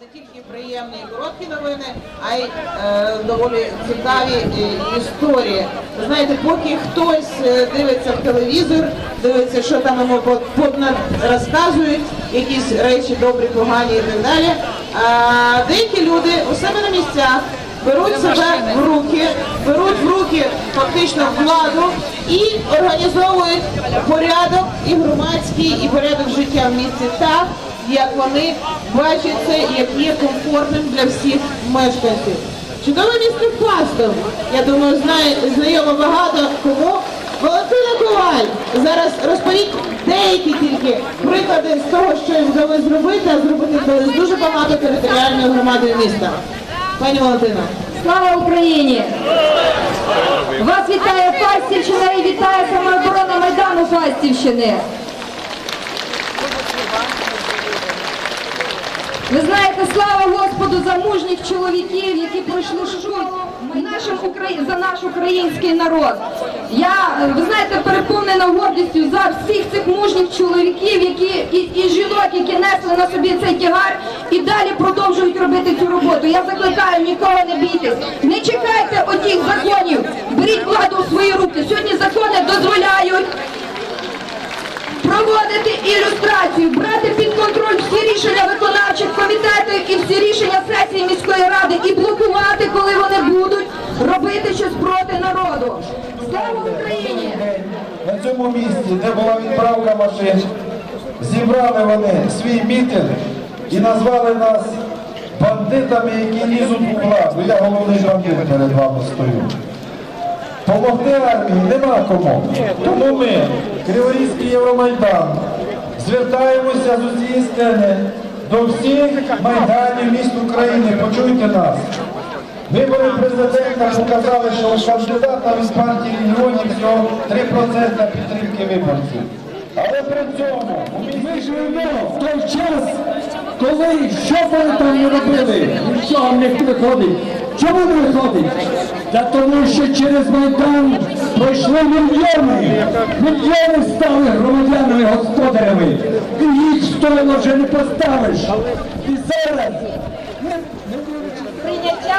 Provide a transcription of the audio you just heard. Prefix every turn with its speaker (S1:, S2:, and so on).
S1: не тільки приємні і короткі новини, а й е, доволі цікаві е, історії. Ви знаєте, поки хтось е, дивиться в телевізор, дивиться, що там йому розказують, якісь речі добрі, погані і так далі. А деякі люди у себе на місцях беруть себе в руки, беруть в руки фактично владу і організовують порядок і громадський, і порядок життя в місті так, як вони бачать це, як є комфортним для всіх мешканців. Чудове місто Фастов, я думаю, знає, знайомо багато кому. Валентина Коваль зараз розповідь деякі тільки приклади з того, що їм вдалося зробити, а зробити вдалося дуже багато територіальною громадою міста. Пані Валентина.
S2: Слава Україні! Вас вітає Фастівщина і вітає самооборона Майдану Фастівщини. Ви знаєте, слава Господу за мужніх чоловіків, які пройшли нашим за наш український народ. Я, ви знаєте, переповнена гордістю за всіх цих мужніх чоловіків, які і, і жінок, які несли на собі цей тягар і далі продовжують робити цю роботу. Я закликаю нікого не бійтесь. Не чекайте отіх законів. Беріть владу у свої руки. Сьогодні закони дозволяють проводити ілюстрацію, брати під контроль всі рішення виконавчих комітетів і всі рішення сесії міської ради і блокувати, коли вони будуть робити щось проти народу. Слава Україні!
S3: На цьому місці, де була відправка машин, зібрали вони свій мітинг і назвали нас бандитами, які лізуть у владу. Я головний бандит перед вами стою. Помогти армії нема кому. Тому ми, Криворізький Євромайдан, звертаємося з усієї сцени до всіх майданів міст України. Почуйте нас. Вибори президента показали, що кандидата від партії регіонів всього 3% підтримки виборців. Але при цьому
S4: Ми живемо в той час, коли що вони там не робили, нічого не виходить. Чому не виходить? Та тому, що через Майдан пройшли мільйони, мільйони стали громадянами, господарями. І їх сторону вже не поставиш. І зараз не... прийняття.